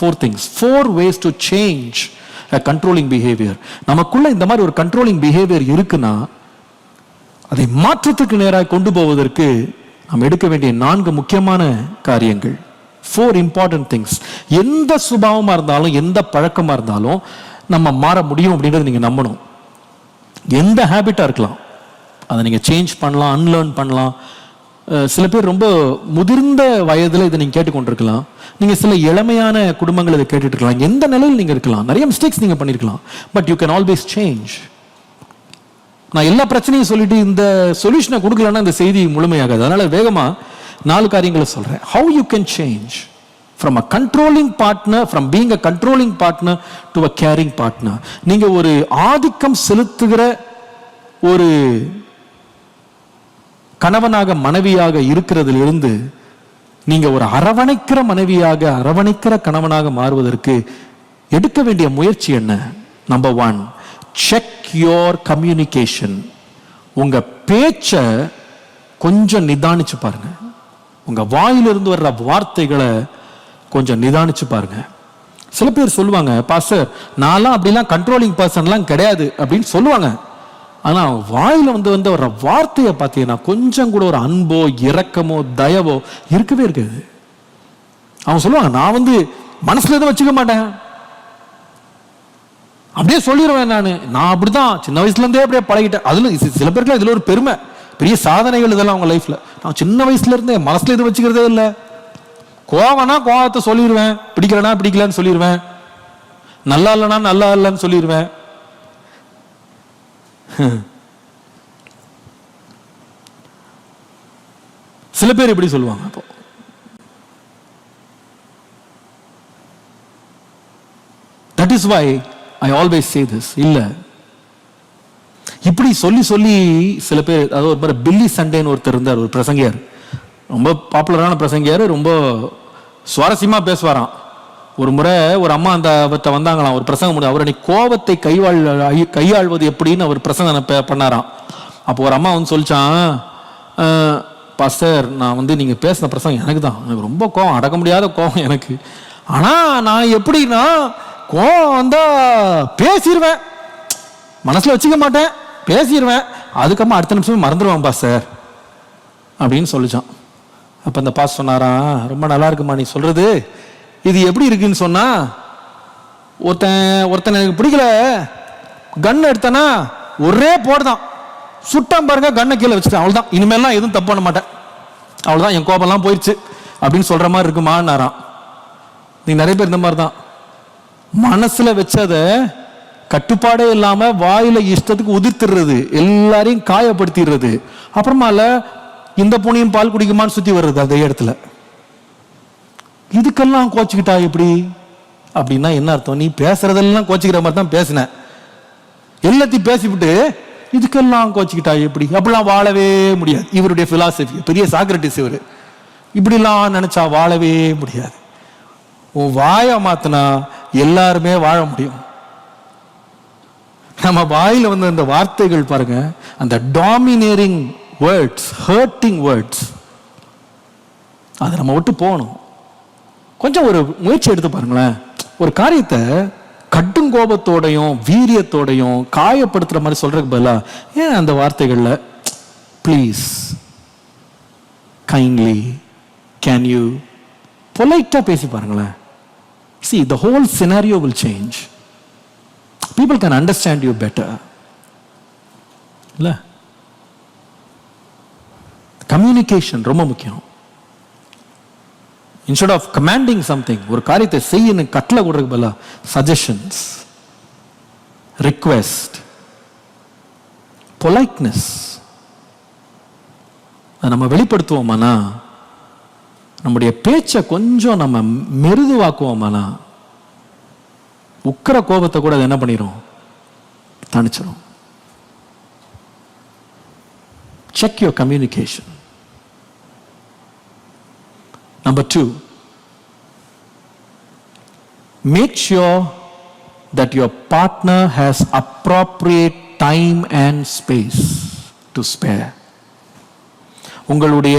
Four things four ways to change a controlling behaviour நமக்குள்ள இந்த மாதிரி ஒரு கண்ட்ரோலிங் பிஹேவியர் இருக்குன்னா அதை மாற்றத்துக்கு நேராக கொண்டு போவதற்கு நாம் எடுக்க வேண்டிய நான்கு முக்கியமான காரியங்கள். ஃபோர் இம்பார்ட்டன்ட் திங்ஸ் எந்த சுபாவமாக இருந்தாலும் எந்த பழக்கமாக இருந்தாலும் நம்ம மாற முடியும் அப்படின்றத நீங்கள் நம்பணும். எந்த ஹேபிட்டாக இருக்கலாம். அதை நீங்கள் சேஞ்ச் பண்ணலாம் அன்லேர்ன் பண்ணலாம். சில பேர் ரொம்ப முதிர்ந்த வயதில் இதை நீங்கள் கேட்டுக்கொண்டிருக்கலாம். நீங்கள் சில இளமையான குடும்பங்கள் இதை கேட்டுட்டு இருக்கலாம் எந்த நிலையில் நீங்கள் இருக்கலாம்? நிறைய மிஸ்டேக்ஸ் நீங்கள் பண்ணியிருக்கலாம் but you can always change நான் எல்லா பிரச்சனையும் சொல்லிட்டு இந்த சொல்யூஷனை கொடுக்கலன்னா இந்த செய்தி முழுமையாகாது. அதனால் வேகமாக நாலு காரியங்களை சொல்கிறேன் how you can change from a controlling partner from being a controlling partner to a caring partner நீங்கள் ஒரு ஆதிக்கம் செலுத்துகிற ஒரு கணவனாக மனைவியாக இருக்கிறதிலிருந்து நீங்க ஒரு அரவணைக்கிற மனைவியாக அரவணைக்கிற கணவனாக மாறுவதற்கு எடுக்க வேண்டிய முயற்சி என்ன? Number one check your communication உங்க பேச்ச கொஞ்சம் நிதானிச்சு பாருங்க. உங்க வாயிலிருந்து வர்ற வார்த்தைகளை கொஞ்சம் நிதானிச்சு பாருங்க. சில பேர் சொல்லுவாங்க பாஸ்டர் நான்லாம் அப்படிலாம் கண்ட்ரோலிங் பர்சன்லாம் கிடையாது அப்படின்னு சொல்லுவாங்க. ஆனால் வாயில் வந்து வந்து வர்ற வார்த்தையை பார்த்தீங்கன்னா கொஞ்சம் கூட ஒரு அன்போ இரக்கமோ தயவோ இருக்கவே இருக்காது. அவங்க சொல்லுவாங்க நான் வந்து மனசுல எதுவும் வச்சுக்க மாட்டேன். அப்படியே சொல்லிடுவேன் நான். நான் அப்படிதான் சின்ன வயசுலேருந்தே அப்படியே பழகிட்டேன். அதில் சில பேருக்கு இதில் ஒரு பெருமை. பெரிய சாதனைகள் இதெல்லாம் அவங்க லைஃப்பில் நான் சின்ன வயசுலேருந்தே மனசில் எதுவும் வச்சுக்கிறதே இல்லை. கோவம்னா கோவத்தை சொல்லிடுவேன் பிடிக்கலனா பிடிக்கலன்னு சொல்லிடுவேன் நல்லா இல்லைனா நல்லா இல்லைன்னு சொல்லிடுவேன் சில பேர் இப்படி சொல்லுவாங்க அப்போ. That is why I always say this இல்ல. இப்படி சொல்லி சொல்லி சில பேர் அதாவது ஒரு மாதிரி பில்லி சண்டேன்னு ஒருத்தர் இருந்தார் ஒரு பிரசங்கியார். ரொம்ப பாப்புலரான பிரசங்கியார் ரொம்ப சுவாரஸ்யமா பேசுவாராம். ஒரு முறை ஒரு அம்மா அந்த அவர்கிட்ட வந்தாங்களாம் ஒரு பிரசங்கம் முடியும் அவர் அன்னைக்கு கோபத்தை கைவாழ் கையாள்வது எப்படின்னு அவர் பிரசங்கம் பண்ணாராம். அப்போ ஒரு அம்மா வந்து சொல்லிச்சான் பாஸ்டர் நான் வந்து நீங்கள் பேசின பிரசங்கம் எனக்கு தான். எனக்கு ரொம்ப கோவம் அடக்க முடியாத கோவம் எனக்கு. ஆனால் நான் எப்படின்னா கோவம் வந்தால் பேசிடுவேன் மனசில் வச்சுக்க மாட்டேன் பேசிடுவேன் அதுக்கப்புறம் அடுத்த நிமிஷமே மறந்துடுவேன் பாஸ்டர். அப்படின்னு சொல்லிச்சான். அப்போ அந்த பாஸ் சொன்னாராம் ரொம்ப நல்லா இருக்குமா நீ சொல்கிறது இது எப்படி இருக்குன்னு சொன்னா ஒருத்தன் ஒருத்தன் எனக்கு பிடிக்கல. கன் எடுத்தனா ஒரே போடுதான் சுட்டம் பாருங்க கண்ணை கீழே வச்சுட்டேன். அவ்வளவுதான். இனிமேல்லாம் எதுவும் தப்பு பண்ண மாட்டேன். அவ்வளவுதான் என் கோபம்லாம் போயிடுச்சு அப்படின்னு சொல்ற மாதிரி இருக்குமான்னாராம். நீ நிறைய பேர் இந்த மாதிரி தான். மனசுல வச்சதை கட்டுப்பாடே இல்லாம வாயில இஷ்டத்துக்கு உதிர்த்திடுறது எல்லாரையும் காயப்படுத்திடுறது. அப்புறமால இந்த பூனையும் பால் குடிக்குமான்னு சுத்தி வர்றது அதே இடத்துல. இதுக்கெல்லாம் கோச்சுக்கிட்டா எப்படி? அப்படின்னா என்ன அர்த்தம்? நீ பேசுறதெல்லாம் கோச்சிக்கிற மாதிரி தான் பேசின. எல்லாத்தையும் பேசிவிட்டு இதுக்கெல்லாம் கோச்சிக்கிட்டா எப்படி? அப்படிலாம் வாழவே முடியாது. இவருடைய பிலாசபி பெரிய சாக்ரட்டிஸ் இவர். இப்படிலாம் நினைச்சா வாழவே முடியாது. உன் வாயை மாத்தினா எல்லாருமே வாழ முடியும். நம்ம வாயில வந்து அந்த வார்த்தைகள் பாருங்க. அந்த டாமினேரிங் வேர்ட்ஸ் ஹர்ட்டிங் வேர்ட்ஸ் அதை நம்ம விட்டு போகணும். கொஞ்சம் ஒரு முயற்சி எடுத்து பாருங்களேன். ஒரு காரியத்தை கட்டும் கோபத்தோடையும் வீரியத்தோடையும் காயப்படுத்துகிற மாதிரி சொல்கிறதுக்கு பதிலாக ஏன் அந்த வார்த்தைகளில் ப்ளீஸ் கைண்ட்லி கேன் யூ பொலைட்டாக பேசி பாருங்களேன். See the whole scenario will change people can understand you better இல்லை? கம்யூனிகேஷன் ரொம்ப முக்கியம். இன்ஸ்டெட் ஆஃப் கமாண்டிங் சம்திங் ஒரு காரியத்தை செய்யன்னு கட்டில் கொடுறதுக்கு பதிலா சஜஷன்ஸ் ரிக்வெஸ்ட் பொலைட்னஸ் நம்ம வெளிப்படுத்துவோமானா நம்முடைய பேச்சை கொஞ்சம் நம்ம மெருதுவாக்குவோமானா உக்கிர கோபத்தை கூட என்ன பண்ணிடும் தனிச்சிடும் check your communication Number two, make sure that your partner has appropriate time and space to spare. உங்களுடைய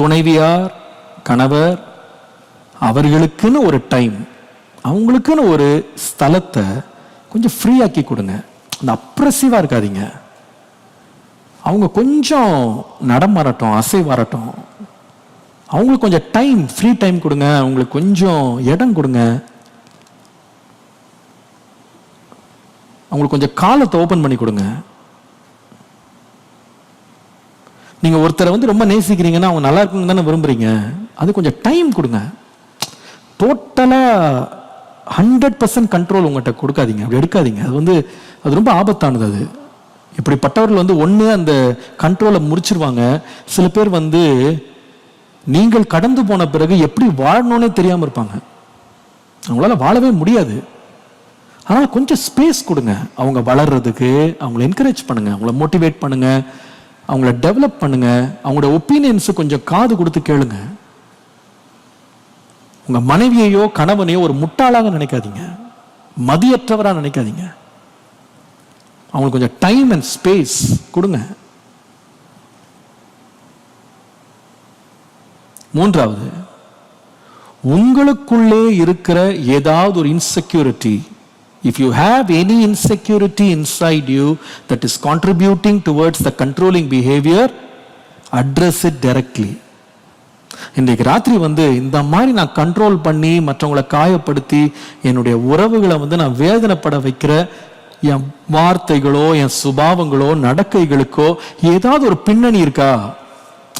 துணைவியார் கணவர் அவர்களுக்குன்னு ஒரு டைம் அவங்களுக்குன்னு ஒரு ஸ்தலத்தை கொஞ்சம் ஃப்ரீ ஆக்கி கொடுங்க. அந்த அப்ரெசிவாக இருக்காதீங்க. அவங்க கொஞ்சம் நடமாறட்டும் அசைவாரட்டும் அவங்களுக்கு கொஞ்சம் டைம் ஃப்ரீ டைம் கொடுங்க. அவங்களுக்கு கொஞ்சம் இடம் கொடுங்க. அவங்களுக்கு கொஞ்சம் காலத்தை ஓப்பன் பண்ணி கொடுங்க. நீங்க ஒருத்தரை வந்து ரொம்ப நேசிக்கிறீங்கன்னா அவங்க நல்லா இருக்குங்க தானே விரும்புறீங்க. அது கொஞ்சம் டைம் கொடுங்க. டோட்டலா ஹண்ட்ரட் பர்சன்ட் கண்ட்ரோல் உங்கள்கிட்ட கொடுக்காதீங்க. அப்படி எடுக்காதீங்க. அது வந்து அது ரொம்ப ஆபத்தானது அது. இப்படிப்பட்டவர்கள் வந்து ஒன்று அந்த கண்ட்ரோலை முடிச்சிருவாங்க. சில பேர் வந்து நீங்கள் கடந்து போன பிறகு எப்படி வாழணும்னே தெரியாமல் இருப்பாங்க. அவங்களால வாழவே முடியாது. ஆனால் கொஞ்சம் ஸ்பேஸ் கொடுங்க. அவங்க வளர்றதுக்கு அவங்கள என்கரேஜ் பண்ணுங்க. அவங்கள மோட்டிவேட் பண்ணுங்க. அவங்கள டெவலப் பண்ணுங்க. அவங்களோட ஒப்பீனியன்ஸு கொஞ்சம் காது கொடுத்து கேளுங்க. உங்க மனைவியையோ கணவனையோ ஒரு முட்டாளாக நினைக்காதீங்க. மதியற்றவராக நினைக்காதீங்க. அவங்களுக்கு கொஞ்சம் டைம் அண்ட் ஸ்பேஸ் கொடுங்க. மூன்றாவது உங்களுக்குள்ளே இருக்கிற ஏதாவது ஒரு insecurity if you have any insecurity inside you that is contributing towards the controlling behaviour address it directly இன்றைக்கு ராத்திரி வந்து இந்த மாதிரி நான் கண்ட்ரோல் பண்ணி மற்றவங்களை காயப்படுத்தி என்னுடைய உறவுகளை வந்து நான் வேதனைப்பட வைக்கிற என் வார்த்தைகளோ என் சுபாவங்களோ நடக்கைகளுக்கோ ஏதாவது ஒரு பின்னணி இருக்கா?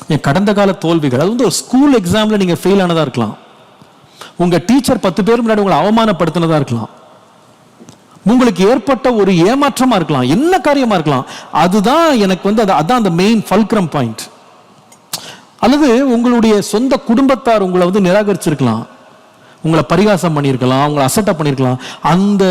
என் கடந்த கால தோல்விகள் அது வந்து ஒரு ஸ்கூல் எக்ஸாமில் நீங்கள் ஃபெயில் ஆனதாக இருக்கலாம். உங்கள் டீச்சர் பத்து பேர் முன்னாடி உங்களை அவமானப்படுத்தினதாக இருக்கலாம். உங்களுக்கு ஏற்பட்ட ஒரு ஏமாற்றமாக இருக்கலாம். என்ன காரியமாக இருக்கலாம். அதுதான் எனக்கு வந்து அது- அதான் அந்த மெயின் ஃபல்க்ரம் பாயிண்ட் அல்லது உங்களுடைய சொந்த குடும்பத்தார் உங்களை வந்து நிராகரிச்சிருக்கலாம். உங்களை பரிகாசம் பண்ணியிருக்கலாம் உங்களை அசட்டை பண்ணியிருக்கலாம். அந்த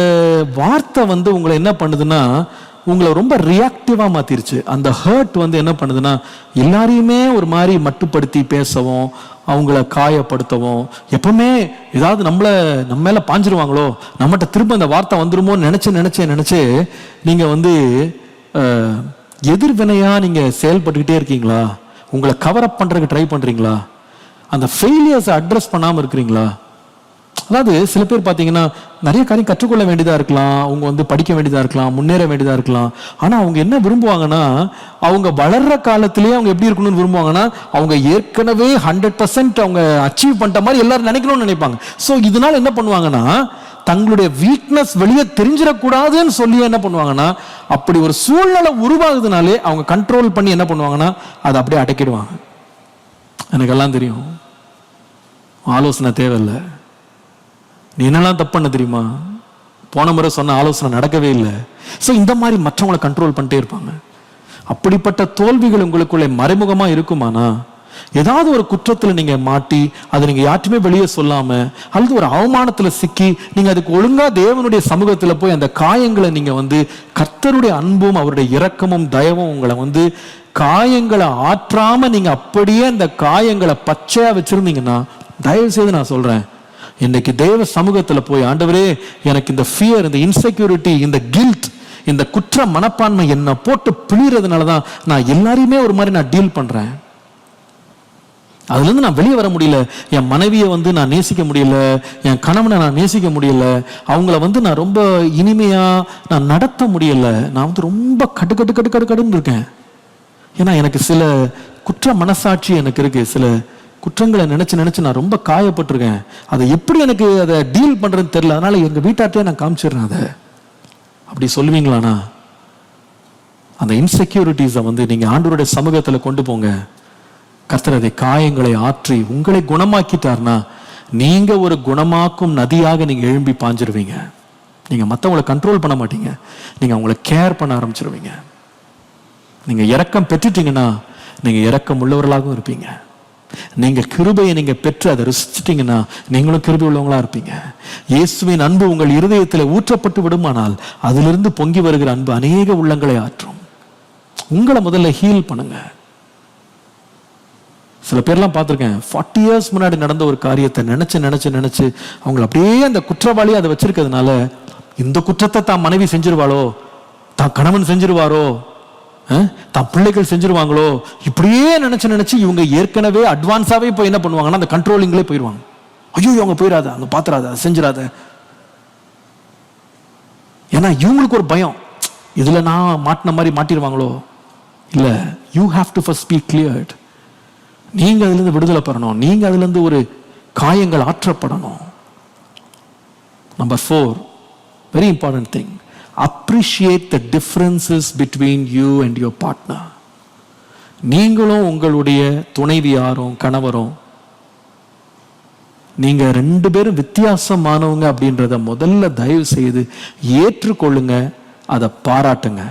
வார்த்தை வந்து உங்களை என்ன பண்ணுதுன்னா உங்களை ரொம்ப ரியாக்டிவாக மாற்றிருச்சு அந்த ஹர்ட் வந்து என்ன பண்ணுதுன்னா எல்லாரையுமே ஒரு மாதிரி மட்டுப்படுத்தி பேசவும் அவங்கள காயப்படுத்தவும் எப்பவுமே ஏதாவது நம்மளை நம்ம மேலே பாஞ்சிருவாங்களோ நம்மகிட்ட திரும்ப அந்த வார்த்தை வந்துருமோன்னு நினச்சி நினச்சி நினச்சி நீங்கள் வந்து எதிர்வினையாக நீங்கள் செயல்பட்டுக்கிட்டே இருக்கீங்களா? உங்களை கவர் அப் பண்ணுறதுக்கு ட்ரை பண்ணுறீங்களா அந்த ஃபெயிலியர்ஸை அட்ரஸ் பண்ணாமல் இருக்கிறீங்களா? அதாவது சில பேர் பார்த்தீங்கன்னா நிறைய காரியம் கற்றுக்கொள்ள வேண்டியதாக இருக்கலாம் அவங்க வந்து படிக்க வேண்டியதாக இருக்கலாம் முன்னேற வேண்டியதாக இருக்கலாம். ஆனால் அவங்க என்ன விரும்புவாங்கன்னா அவங்க வளர்ற காலத்திலேயே அவங்க எப்படி இருக்கணும்னு விரும்புவாங்கன்னா அவங்க ஏற்கனவே ஹண்ட்ரட் பர்சன்ட் அவங்க அச்சீவ் பண்ணிட்ட மாதிரி எல்லாரும் நினைக்கணும்னு நினைப்பாங்க. ஸோ இதனால் என்ன பண்ணுவாங்கன்னா தங்களுடைய வீக்னஸ் வெளியே தெரிஞ்சிடக்கூடாதுன்னு சொல்லி என்ன பண்ணுவாங்கன்னா அப்படி ஒரு சூழ்நிலை உருவாகுதுனாலே அவங்க கண்ட்ரோல் பண்ணி என்ன பண்ணுவாங்கன்னா அதை அப்படியே அடக்கிடுவாங்க. எனக்கெல்லாம் தெரியும். ஆலோசனை தேவையில்லை. நீ என்னெல்லாம் தப்பு பண்ண தெரியுமா? போன முறை சொன்ன ஆலோசனை நடக்கவே இல்லை. ஸோ இந்த மாதிரி மற்றவங்களை கண்ட்ரோல் பண்ணிட்டே இருப்பாங்க. அப்படிப்பட்ட தோல்விகள் உங்களுக்குள்ளே மறைமுகமாக இருக்குமானா? ஏதாவது ஒரு குற்றத்தில் நீங்கள் மாட்டி அதை நீங்கள் யாற்றுமே வெளியே சொல்லாமல் அல்லது ஒரு அவமானத்தில் சிக்கி நீங்கள் அதுக்கு ஒழுங்காக தேவனுடைய சமூகத்தில் போய் அந்த காயங்களை நீங்கள் வந்து கர்த்தருடைய அன்பும் அவருடைய இரக்கமும் தயவும் உங்களை வந்து காயங்களை ஆற்றாமல் நீங்கள் அப்படியே அந்த காயங்களை பச்சையாக வச்சுருந்தீங்கன்னா தயவு செய்து நான் சொல்கிறேன் இன்னைக்கு தேவ சமூகத்தில் போய் ஆண்டவரே எனக்கு இந்த ஃபியர் இந்த இன்செக்யூரிட்டி இந்த கில்ட் இந்த குற்ற மனப்பான்மை என்ன போட்டு பிழிறதுனால தான் நான் எல்லாரையுமே ஒரு மாதிரி நான் டீல் பண்ணுறேன் அதுலேருந்து நான் வெளியே வர முடியல. என் மனைவியை வந்து நான் நேசிக்க முடியல. என் கணவனை நான் நேசிக்க முடியல. அவங்கள வந்து நான் ரொம்ப இனிமையாக நான் நடத்த முடியல. நான் வந்து ரொம்ப கட்டு கட்டு கட்டு கட்டு கடுன்னு இருக்கேன். ஏன்னா எனக்கு சில குற்ற மனசாட்சி எனக்கு இருக்குது சில குற்றங்களை நினச்சி நினச்சி நான் ரொம்ப காயப்பட்டிருக்கேன். அதை எப்படி எனக்கு அதை டீல் பண்ணுறதுன்னு தெரில அதனால் எங்கள் வீட்டார்ட்டே நான் காமிச்சிடுறேன் அதை. அப்படி சொல்லுவீங்களாண்ணா? அந்த இன்செக்யூரிட்டிஸை வந்து நீங்கள் ஆண்டோருடைய சமூகத்தில் கொண்டு போங்க. கர்த்தரதை காயங்களை ஆற்றி உங்களை குணமாக்கிட்டார்னா நீங்கள் ஒரு குணமாக்கும் நதியாக நீங்கள் எழும்பி பாஞ்சிருவீங்க. நீங்கள் மற்றவங்களை கண்ட்ரோல் பண்ண மாட்டீங்க. நீங்கள் அவங்கள கேர் பண்ண ஆரம்பிச்சிருவீங்க. நீங்கள் இறக்கம் பெற்றுட்டீங்கன்னா நீங்கள் இறக்கம் உள்ளவர்களாகவும் இருப்பீங்க. நீங்க கிருபையை நீங்க பெற்று அதை ரசிச்சிட்டிங்கன்னா நீங்களும் கிருபை உள்ளவங்களா இருப்பீங்க. இயேசுவின் அன்பு உங்கள் இருதயத்தில் ஊற்றப்பட்டு விடுமானால் அதிலிருந்து பொங்கி வருகிற அன்பு அநேக உள்ளங்களை ஆற்றும். உங்களை முதல்ல ஹீல் பண்ணுங்க. சில பேர்லாம் பார்த்துருக்கேன் ஃபார்ட்டி இயர்ஸ் முன்னாடி நடந்த ஒரு காரியத்தை நினைச்சு நினைச்சு நினைச்சு அவங்க அப்படியே அந்த குற்றவாளி அதை வச்சிருக்கிறதுனால இந்த குற்றத்தை தான் மனைவி செஞ்சிருவாளோ? தான் கணவன் செஞ்சிருவாரோ? தான் பிள்ளைகள் செஞ்சிருவாங்களோ? இப்படியே நினைச்சு நினைச்சு இவங்க ஏற்கனவே அட்வான்ஸாவே போய் என்ன பண்ணுவாங்கன்னா அந்த கண்ட்ரோலிங்லேயே போயிடுவாங்க ஐயோ அவங்க போயிடாத அங்கே பாத்துறாத செஞ்சிடாத ஏன்னா இவங்களுக்கு ஒரு பயம். இதுல நான் மாட்டின மாதிரி மாட்டிடுவாங்களோ இல்ல you have to first speak cleared நீங்க அதுல இருந்து விடுதலை பெறணும். நீங்க அதுல இருந்து ஒரு காயங்கள் ஆற்றப்படணும். Number four very important thing appreciate the differences between you and your partner நீங்களும் உங்களுடைய துணைவியாரும் கணவரும் நீங்க ரெண்டு பேரும் வித்தியாசமானவங்க அப்படின்றத முதல்ல தயவு செய்து ஏற்றுக்கொள்ளுங்க அதை பாராட்டுங்க.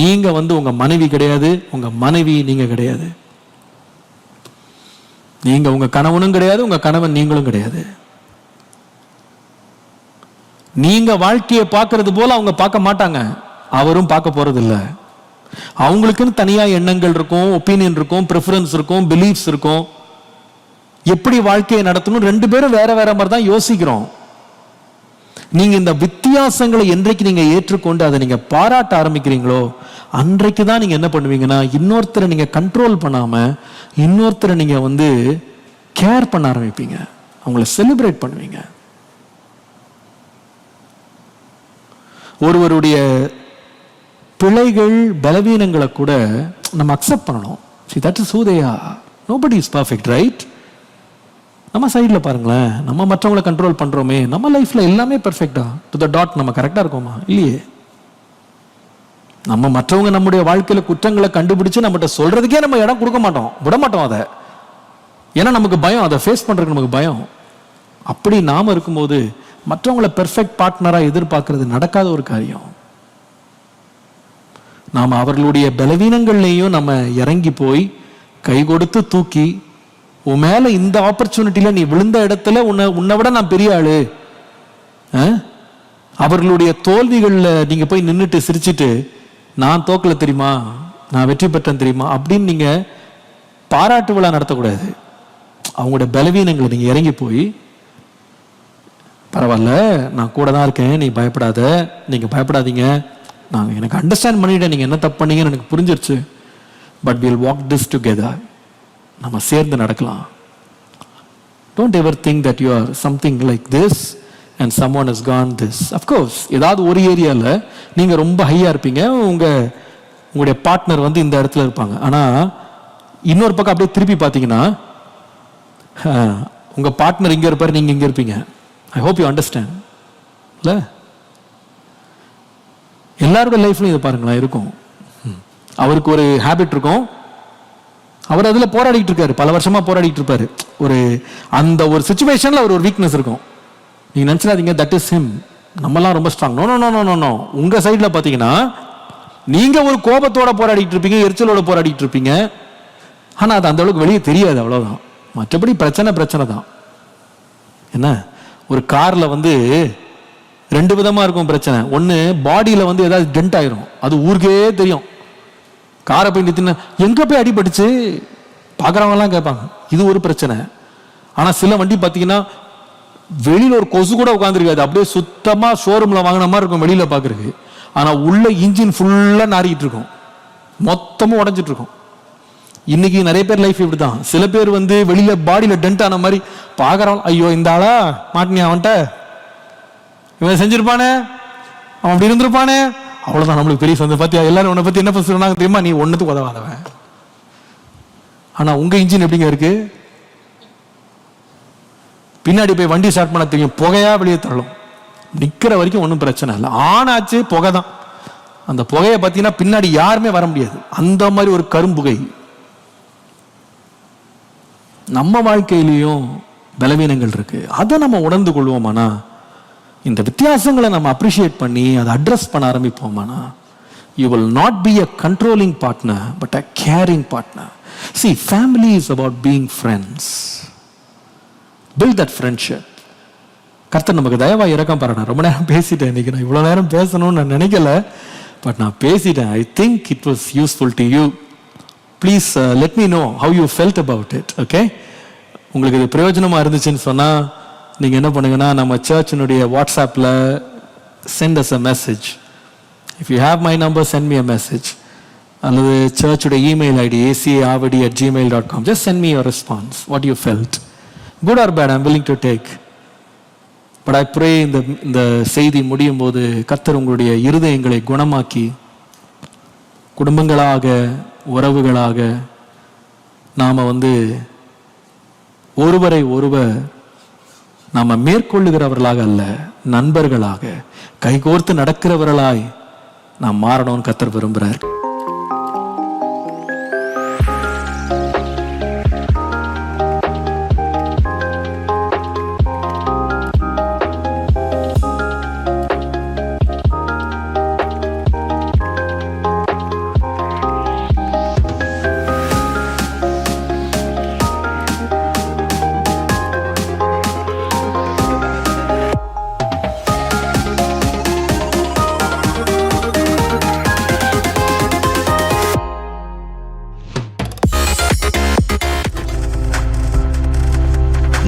நீங்க வந்து உங்க மனைவி கிடையாது உங்க மனைவி நீங்க கிடையாது. நீங்க உங்க கணவனும் கிடையாது உங்க கணவன் நீங்களும் கிடையாது. நீங்க வாழ்க்கையை பார்க்கறது போல அவங்க பார்க்க மாட்டாங்க. அவரும் பார்க்க போறது அவங்களுக்குன்னு தனியா எண்ணங்கள் இருக்கும் ஒப்பீனியன் இருக்கும் ப்ரிஃபரன்ஸ் இருக்கும் பிலீஃப்ஸ் இருக்கும். எப்படி வாழ்க்கையை நடத்தணும்? ரெண்டு பேரும் வேற வேற மாதிரி தான் யோசிக்கிறோம். நீங்க இந்த வித்தியாசங்களை என்றைக்கு நீங்க ஏற்றுக்கொண்டு அதை நீங்க பாராட்ட ஆரம்பிக்கிறீங்களோ அன்றைக்கு தான் நீங்க என்ன பண்ணுவீங்கன்னா இன்னொருத்தரை நீங்க கண்ட்ரோல் பண்ணாம இன்னொருத்தரை நீங்க வந்து கேர் பண்ண ஆரம்பிப்பீங்க. அவங்கள செலிப்ரேட் பண்ணுவீங்க. ஒருவருடைய பிழைகள் பலவீனங்களை கூட நம்ம அக்செப்ட் பண்ணணும். சி தட் இஸ் சூதையா நோபடி இஸ் பர்ஃபெக்ட் ரைட் நம்ம சைடில் பாருங்களேன். நம்ம மற்றவங்களை கண்ட்ரோல் பண்ணுறோமே நம்ம லைஃப்பில் எல்லாமே பெர்ஃபெக்டா டு த டாட் நம்ம கரெக்டாக இருக்கோமா? இல்லையே. நம்ம மற்றவங்க நம்முடைய வாழ்க்கையில் குற்றங்களை கண்டுபிடிச்சு நம்மகிட்ட சொல்கிறதுக்கே நம்ம இடம் கொடுக்க மாட்டோம். விட மாட்டோம் அதை. ஏன்னா நமக்கு பயம். அதை ஃபேஸ் பண்ணுறதுக்கு நமக்கு பயம். அப்படி நாம் இருக்கும்போது மற்றவங்கள பெர்ஃபெக்ட் பார்ட்னராக எதிர்பார்க்கறது நடக்காத ஒரு காரியம். நாம் அவர்களுடைய பலவீனங்கள்லேயும் நம்ம இறங்கி போய் கை கொடுத்து தூக்கி உன் மேல இந்த ஆப்பர்ச்சுனிட்டியில் நீ விழுந்த இடத்துல உன்னை உன்னை விட நான் பெரிய ஆளு. ஆ? அவர்களுடைய தோல்விகள்ல நீங்க போய் நின்றுட்டு சிரிச்சிட்டு நான் தோக்கல தெரியுமா? நான் வெற்றி பெற்றேன் தெரியுமா? அப்படின்னு நீங்க பாராட்டு விழா நடத்தக்கூடாது. அவங்களோட பலவீனங்களை நீங்க இறங்கி போய் பரவாயில்ல நான் கூட தான் இருக்கேன் நீ பயப்படாத நீங்க பயப்படாதீங்க. நான் எனக்கு அண்டர்ஸ்டாண்ட் பண்ணிட்டேன் நீங்க என்ன தப்பு பண்ணீங்கன்னு எனக்கு புரிஞ்சிருச்சு. But will walk this together நம்ம சேர்ந்து நடக்கலாம். Don't ever think that you are something like this and some one is con this of course ஏதாவது ஒரு ஏரியாவில் நீங்கள் ரொம்ப ஹையாக இருப்பீங்க உங்கள் உங்களுடைய பார்ட்னர் வந்து இந்த இடத்துல இருப்பாங்க. ஆனால் இன்னொரு பக்கம் அப்படியே திருப்பி பார்த்தீங்கன்னா உங்கள் பார்ட்னர் இங்கே இருப்பார் நீங்கள் இங்கே இருப்பீங்க. ஐ ஹோப் யூ அண்டர்ஸ்டாண்ட் இல்லை எல்லாரோட லைஃப்லையும் இதை பாருங்களேன் இருக்கும். ம். அவருக்கு ஒரு ஹேபிட் இருக்கும். அவர் அதில் போராடிட்டு இருக்காரு. பல வருஷமாக போராடிட்டு இருப்பாரு. ஒரு அந்த ஒரு சுச்சுவேஷனில் அவர் ஒரு வீக்னஸ் இருக்கும். நீங்கள் நினச்சிடாதீங்க தட் இஸ் ஹிம் நம்மலாம் ரொம்ப strong no no no no no உங்கள் சைடில் பார்த்தீங்கன்னா நீங்கள் ஒரு கோபத்தோட போராடிட்டு இருப்பீங்க எரிச்சலோட போராடிட்டு இருப்பீங்க. ஆனால் அது அந்த அளவுக்கு வெளியே தெரியாது அவ்வளோதான் மற்றபடி பிரச்சனை பிரச்சனை தான். என்ன? ஒரு காரில் வந்து ரெண்டு விதமாக இருக்கும் பிரச்சனை. ஒன்று பாடியில் வந்து ஏதாவது டென்ட் ஆயிரும். அது ஊருக்கே தெரியும். காரை போய் நிறுத்தின எங்கே போய் அடிபட்டுச்சு பார்க்குறவங்களெல்லாம் கேட்பாங்க. இது ஒரு பிரச்சனை. ஆனால் சில வண்டி பார்த்தீங்கன்னா வெளியில் ஒரு கொசு கூட உட்காந்துருக்காது அப்படியே சுத்தமாக ஷோரூமில் வாங்கின மாதிரி இருக்கும் வெளியில் பார்க்குறதுக்கு ஆனால் உள்ள இன்ஜின் ஃபுல்லாக நாரிக்கிட்டு இருக்கும். மொத்தமும் உடைஞ்சிட்டு இருக்கும். இன்னைக்கு நிறைய பேர் லைஃப் இப்படிதான் சில பேர் வந்து வெளியில பாடியில டென்ட் ஆன மாதிரி பார்க்கறவன் ஐயோ இந்த ஆளா? மாட்டினியா அவன்கிட்ட? இவன் செஞ்சிருப்பானே? அவன் அப்படி இருந்திருப்பானே? அவ்வளவுதான் நம்மளுக்கு பெரிய சொந்த பத்தியா எல்லாரும் உன்னை பத்தி என்ன சொன்னாங்க தெரியுமா? நீ ஒண்ணுத்துக்கு உதவாதவன். ஆனா உங்க இன்ஜின் எப்படிங்க இருக்கு? பின்னாடி போய் வண்டி ஸ்டார்ட் பண்ண தெரியும். புகையா வெளியே தள்ளும் நிக்கிற வரைக்கும் ஒன்றும் பிரச்சனை இல்லை. ஆனாச்சு புகை தான் அந்த புகையை பார்த்தீங்கன்னா பின்னாடி யாருமே வர முடியாது. அந்த மாதிரி ஒரு கரும்புகை. நம்ம வாழ்க்கையிலையும் பலவீனங்கள் இருக்குது அதை நம்ம உணர்ந்து கொள்வோமானா இந்த வித்தியாசங்களை நம்ம அப்ரிஷியேட் பண்ணி அதை அட்ரஸ் பண்ண ஆரம்பிப்போமானா you will not be a controlling partner but a caring partner see family is about being friends build that friendship கர்த்தர் நமக்கு தயவா இறக்கம் பாரு ரொம்ப நேரம் பேசிட்டேன் இன்னைக்கு. நான் இவ்வளோ நேரம் பேசணும்னு நான் நினைக்கல. பட் நான் பேசிட்டேன். I think it was useful to you please let me know how you felt about it okay உங்களுக்கு இது பிரயோஜனமாக இருந்துச்சுன்னு சொன்னால் நீங்கள் என்ன பண்ணுங்கன்னா நம்ம சர்ச்சினுடைய வாட்ஸ்அப்பில் send us a message if you have my number send me a message அல்லது சர்ச்சுடைய email ID AC Avadi at Gmail dot com just send me your response what you felt good or bad I'm willing to take but I pray இந்த இந்த செய்தி முடியும் போது கர்த்தர் உங்களுடைய இருதயங்களை குணமாக்கி குடும்பங்களாக உறவுகளாக நாம் வந்து ஒருவரை ஒருவர் நாம் மேற்கொள்ளுகிறவர்களாக அல்ல நண்பர்களாக கைகோர்த்து நடக்கிறவர்களாய் நாம் மாறணும்னு கத்தர் விரும்புகிறார்